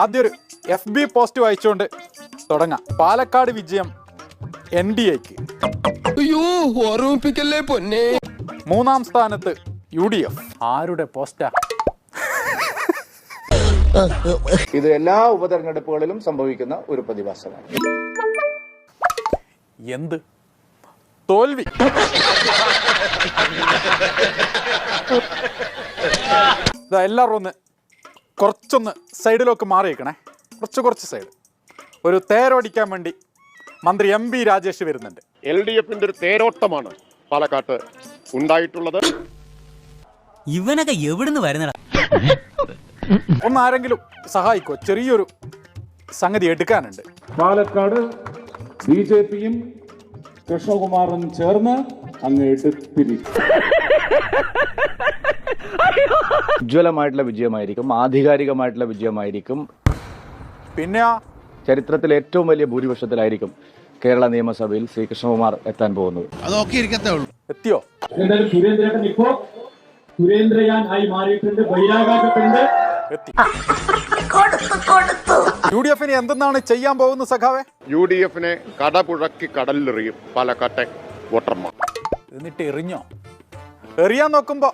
ആദ്യം ഒരു F B post വായിച്ചുകൊണ്ട് തുടങ്ങാം. പാലക്കാട് വിജയം എൻ ഡി എക്ക് അയ്യോ ഓർമ്മിപ്പിക്കല്ലേ പൊന്നെ? മൂന്നാം സ്ഥാനത്ത് യു ഡി എഫ്. ആരുടെ പോസ്റ്റാ? ഇത് എല്ലാ ഉപതെരഞ്ഞെടുപ്പുകളിലും സംഭവിക്കുന്ന ഒരു പ്രതിഭാസമാണ്. എന്ത്? തോൽവി. എല്ലാവരും ഒന്ന് കുറച്ചൊന്ന് സൈഡിലൊക്കെ മാറിയേക്കണേ. കുറച്ച് കുറച്ച് സൈഡ്. ഒരു തേരോടിക്കാൻ വേണ്ടി മന്ത്രി എം ബി രാജേഷ് വരുന്നുണ്ട്. എൽ ഡി എഫിന്റെ ഒരു തേരോട്ടമാണ് പാലക്കാട്ട് ഉണ്ടായിട്ടുള്ളത്. ഇവനൊക്കെ എവിടുന്ന് വരുന്നടാ? ഒന്ന് ആരെങ്കിലും സഹായിക്കോ? ചെറിയൊരു സംഗതി എടുക്കാനുണ്ട്. പാലക്കാട് ബി ജെ പിയും കൃഷ്ണകുമാറും ചേർന്ന് അങ്ങ് എടുത്തിരിക്കും. ഉജ്ജ്വലമായിട്ടുള്ള വിജയമായിരിക്കും ആധികാരികമായിട്ടുള്ള വിജയമായിരിക്കും. പിന്നെ ചരിത്രത്തിൽ ചരിത്രത്തിലെ ഏറ്റവും വലിയ ഭൂരിപക്ഷത്തിലായിരിക്കും കേരള നിയമസഭയിൽ ശ്രീകൃഷ്ണകുമാർ എത്താൻ പോകുന്നത്. എത്തിയോ? എന്തായാലും സുരേന്ദ്രേട്ടൻ ഇപ്പോ സുരേന്ദ്രയാൻ ആയി മാറിയിട്ടുണ്ട് ബഹിരാകാശത്തുണ്ട്. യു ഡി എഫിന് എന്തെന്നാണ് ചെയ്യാൻ പോകുന്നത് സഖാവേ? യു ഡി എഫിനെ കടപുഴക്കി കടലിലെറിയും പാലക്കാട്ടെ വോട്ടർമാർ. എന്നിട്ട് എറിഞ്ഞോ? എറിയാൻ നോക്കുമ്പോ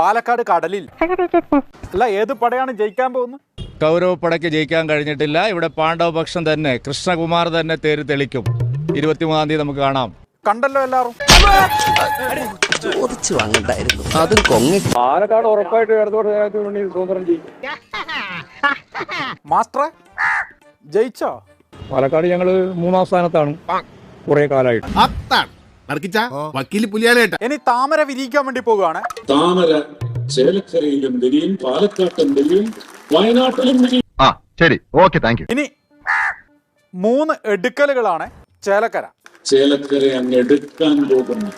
പാലക്കാട് കടലിൽ. അല്ല ഏത് പടയാണ് ജയിക്കാൻ പോകുന്നത്? കൗരവ പടയ്ക്ക് ജയിക്കാൻ കഴിഞ്ഞിട്ടില്ല. ഇവിടെ പാണ്ഡവപക്ഷം തന്നെ കൃഷ്ണകുമാർ തന്നെ തേര് തെളിക്കും. ഇരുപത്തിമൂന്നാം തീയതി നമുക്ക് കാണാം. കണ്ടല്ലോ എല്ലാവരും. ചോദിച്ചു വാങ്ങണ്ടായിരുന്നു. അതും കൊങ്ങി. പാലക്കാട് ഉറപ്പായിട്ട് സ്വതന്ത്രം മാസ്റ്ററെ ജയിച്ചോ? പാലക്കാട് ഞങ്ങൾ മൂന്നാം സ്ഥാനത്താണ്. കുറെ കാലമായിട്ട് വക്കീൽ പുലിയാലേട്ട. ഇനി താമര വിരിയിക്കാൻ വേണ്ടി പോവുകയാണ്. താമര ചേലക്കരയിലും വിരിയും പാലക്കാട്ടും വിരിയും വയനാട്ടിലും വിരിയും ആ ശരി. ഓക്കെ താങ്ക് ഇനി മൂന്ന് എടുക്കലുകളാണ് ചേലക്കര. ചേലക്കര അങ്ങ് എടുക്കാൻ പോകുന്നു.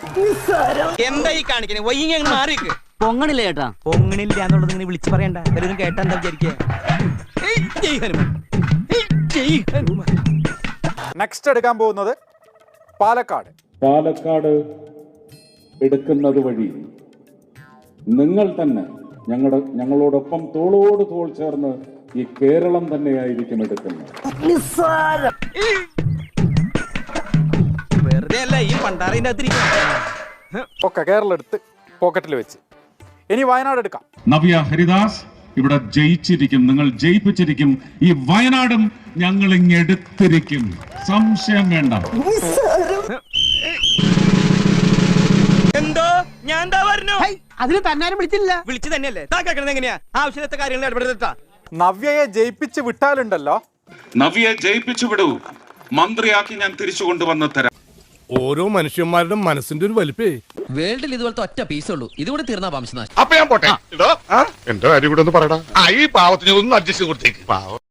എന്താ ഈ കാണിക്കണേ വൈകി മാറി പൊങ്ങണില്ല ചേട്ടാ പൊങ്ങണില്ല എന്നുള്ളത് ഇങ്ങനെ വിളിച്ചു പറയണ്ട. എല്ലാവരും കേട്ടാ എന്താ വിചാരിക്കുക നെക്സ്റ്റ് എടുക്കാൻ പോകുന്നത് പാലക്കാട്. പാലക്കാട് എടുക്കുന്നത് വഴി നിങ്ങൾ തന്നെ ഞങ്ങളുടെ ഞങ്ങളോടൊപ്പം തോളോട് തോൾ ചേർന്ന് ഈ കേരളം തന്നെയായിരിക്കും എടുക്കുന്നത്. ഒക്കെ കേരളം എടുത്ത് പോക്കറ്റിൽ വെച്ച്. ഇനി വയനാട് എടുക്കാം. നവ്യ ഹരിദാസ് ഇവിടെ ജയിച്ചിരിക്കും. നിങ്ങൾ ജയിപ്പിച്ചിരിക്കും. ഈ വയനാടും ഞങ്ങൾ ഇങ്ങെടുത്തിരിക്കും സംശയം വേണ്ട. ഞാൻ എന്താ പറഞ്ഞു അതിന് തന്നാരും വിളിച്ചില്ല. വിളിച്ചു തന്നെയല്ലേ? താ കേൾക്കണത് എങ്ങനെയാ? ആവശ്യത്തെ കാര്യങ്ങൾ ഇടപെടുത്താ നവ്യയെ ജയിപ്പിച്ച് വിട്ടാലുണ്ടല്ലോ? നവ്യെ ജയിപ്പിച്ചു വിടൂ. മന്ത്രിയാക്കി ഞാൻ തിരിച്ചു കൊണ്ടുവന്ന് തരാം. ഓരോ മനുഷ്യന്മാരുടെ മനസ്സിന്റെ ഒരു വലിപ്പേ. വേൾഡിൽ ഇതുപോലത്തെ ഒറ്റ പീസ് ഉള്ളൂ. ഇതുകൂടെ തീർന്ന വംശനാശം. അപ്പൊ ഞാൻ പോട്ടെ. എന്റെ കാര്യം കൂടെ ഒന്ന് പറയടാ. ആ ഈ പാവത്തിന് ഒന്ന് അഡ്ജസ്റ്റ് കൊടുത്തേക്ക്. പാവം.